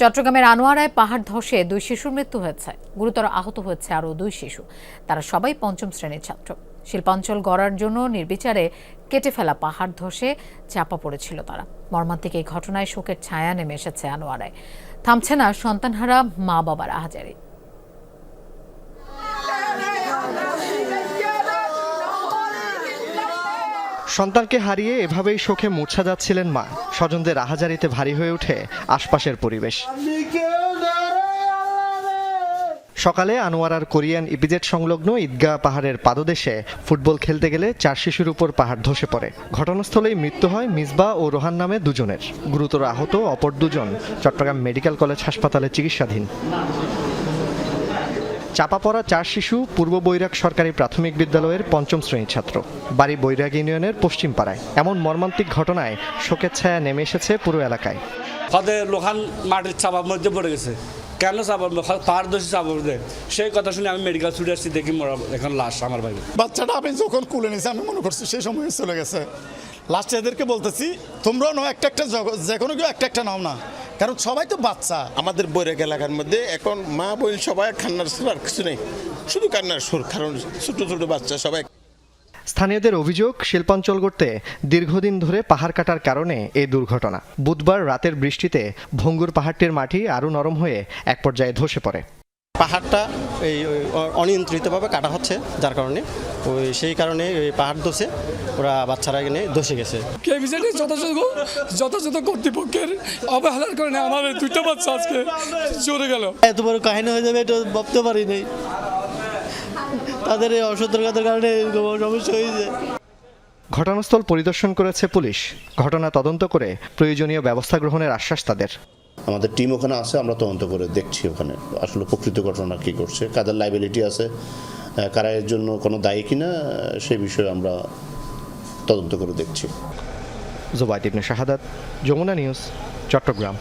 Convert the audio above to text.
চট্টগ্রামের আনোয়ারায় পাহাড় ধসে দুই শিশুর মৃত্যু হয়েছে। গুরুতর আহত হয়েছে আরও দুই শিশু। তারা সবাই পঞ্চম শ্রেণির ছাত্র। শিল্পাঞ্চল গড়ার জন্য নির্বিচারে কেটে ফেলা পাহাড় ধসে চাপা পড়েছিল তারা। মর্মান্তিক এই ঘটনায় শোকের ছায়া নেমে এসেছে আনোয়ারায়। থামছে না সন্তানহারা মা বাবার আহাজারি। সন্তানকে হারিয়ে এভাবেই শোকে মূর্ছা যাচ্ছিলেন মা। স্বজনদের আহাজারিতে ভারী হয়ে ওঠে আশপাশের পরিবেশ। সকালে আনোয়ারার কোরিয়ান ইপিজেট সংলগ্ন ঈদগাহ পাহাড়ের পাদদেশে ফুটবল খেলতে গেলে চার শিশুর উপর পাহাড় ধসে পড়ে। ঘটনাস্থলেই মৃত্যু হয় মিসবা ও রোহান নামে দুজনের। গুরুতর আহত অপর দুজন চট্টগ্রাম মেডিকেল কলেজ হাসপাতালে চিকিৎসাধীন। চাপা পড়া চার শিশু পূর্ব বৈরাগ সরকারি প্রাথমিক বিদ্যালয়ের পঞ্চম শ্রেণির ছাত্র। বাড়ি বৈরাগ ইউনিয়নের পশ্চিম পাড়ায়। এমন মর্মান্তিক ঘটনায় শোকের ছায়া নেমে এসেছে পুরো এলাকায়। হতে লোহান মাটির চাপার মধ্যে পড়ে গেছে। কেন চাপার পাহাড় দোষী চাপার মধ্যে। সেই কথা শুনে আমি মেডিকেল ছুটে আসছি দেখি মরা এখন লাশ আমার ভাই বাচ্চাটা আমি যখন কুলে নিয়েছি আমি মনে করছি সেই সময় চলে গেছে। লাস্টে এদেরকে বলতেছি তোমরাও নাও একটা একটা যে কোনো কেউ একটা একটা নাও না। কারণ সবাই তো বাচ্চা। আমাদের বৈরাগ এলাকার মধ্যে এখন মা বোন সবাই কান্নার সুর আর কিছু নেই। শুধু কান্নার সুর কারণ ছোট ছোট বাচ্চা সবাই স্থানীয়দের অভিযোগ শিল্পাঞ্চল গড়তে দীর্ঘদিন ধরে পাহাড় কাটার কারণে এই দুর্ঘটনা। বুধবার রাতের বৃষ্টিতে ভঙ্গুর পাহাড়টির মাটি আরও নরম হয়ে এক পর্যায়ে ধসে পড়ে। পাহাড়টা এই ওই অনিয়ন্ত্রিতভাবে কাটা হচ্ছে যার কারণে। ওই সেই কারণে ওই পাহাড় দোষে ওরা বাচ্চারা এখানে দোষে গেছে। কেভিজেটে যথাযথ যথাযথ কর্তৃপক্ষের অবহেলার কারণে আমার এই দুইটা বাচ্চা আজকে চলে গেল। এত বড় কাহিনী হয়ে যাবে এটা ভাবতে পারিনি। তাদের এই অসতর্কতার কারণে এরকম সমস্যা হয়েছে ঘটনাস্থল পরিদর্শন করেছে পুলিশ। ঘটনা তদন্ত করে প্রয়োজনীয় ব্যবস্থা গ্রহণের আশ্বাস তাদের। আমাদের টিম ওখানে আছে, আমরা তদন্ত করে দেখছি ওখানে। আসলে প্রকৃত ঘটনা কি করছে কাদের লাইবিলিটি আছে কারা এর জন্য কোনো দায়ী কিনা সে বিষয়ে আমরা তদন্ত করে দেখছি। জোবায়দ ইবনে শাহাদাত, যমুনা নিউজ, চট্টগ্রাম।